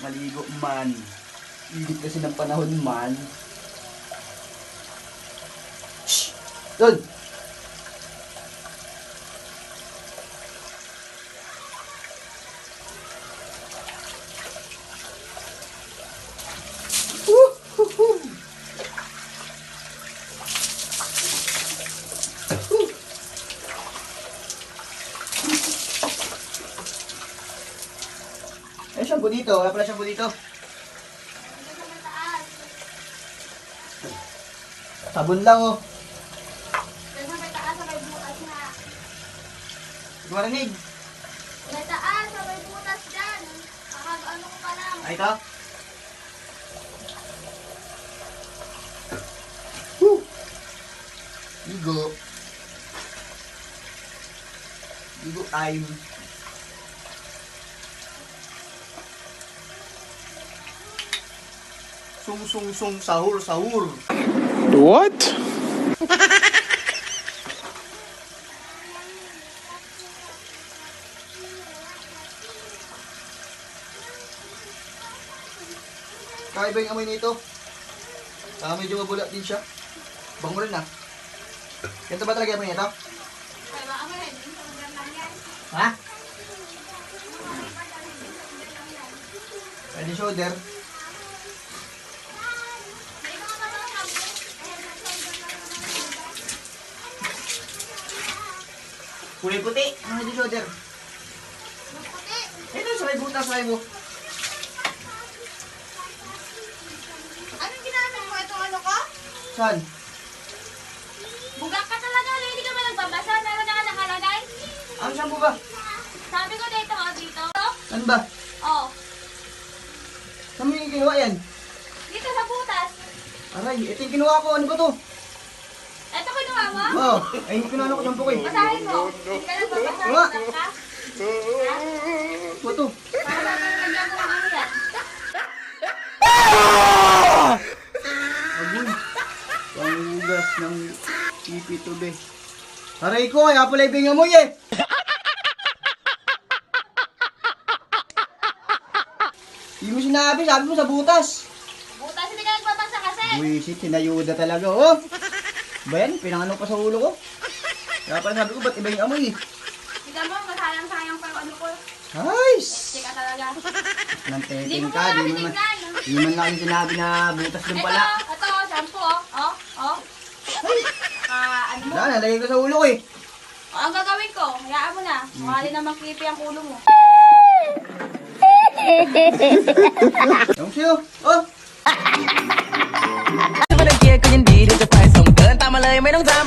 Maligo man. Init kasi ng panahon man. Shh! Doon! Eh, shampoo dito. Wala pala shampoo dito. Sabon lang, oh. Marinig. May taas, sa may butas dyan. Kakag-ano ko pa lang. Ay, ito. Woo! Ligo. Ligo time. Sung sung sung sahur sahur. What? Kakaiba yung amoy nito. Ah, medyo mabulat din siya. Bango rin ah. Ganito ba talaga yung amoy nito? Ha? Pwede shoulder. May mga pa daw shampoo. Eh, Kulay puti. Ano hindi shoulder? Puti. Ito, sa may butas, sa may bu. Anong ginamit mo? Itong ano ko? Saan? Bugak ka talaga. Hindi ka ba nagbabasa? Meron na ka nakalagay? Ano shampoo ba? Sabi ko dito, o dito. Saan ba? Oh, Saan mo yung kinuha yan? dito sa butas. Aray, ito yung kinuha ko. Ano ba to? Mo? Oo. Ay, kinuha ko shampoo ko eh. Basahin mo. Hindi ka nagbabasa. Nga. Bugak ka. Ano ba to? Para lang mo ang ano yan. Agoy. Panghugas ng pipi to be. Aray ko, kaya pala ibing amoy eh. Hindi mo sinabi, sabi mo sa butas. Butas, hindi ka nagbabasa kasi. Buisit, sinayuda talaga, oh. Ba yan? Pinangano pa sa ulo ko. Kaya pala sabi ko, ba't iba yung amoy eh? Tignan mo, masayang-sayang pa yung ano ko. Ayos! Hindi ka talaga. Nang Hindi teting mo ka, pa di mo man, nabitignan. di man lang sinabi na butas doon Ito, pala. ito, shampoo, oh. Oh, oh. Ah, ano mo? Wala, nalagay ko sa ulo ko eh. Oh, ang gagawin ko, hayaan mo na. Mukha rin naman creepy ang ulo mo. Yung siyo, oh! menos da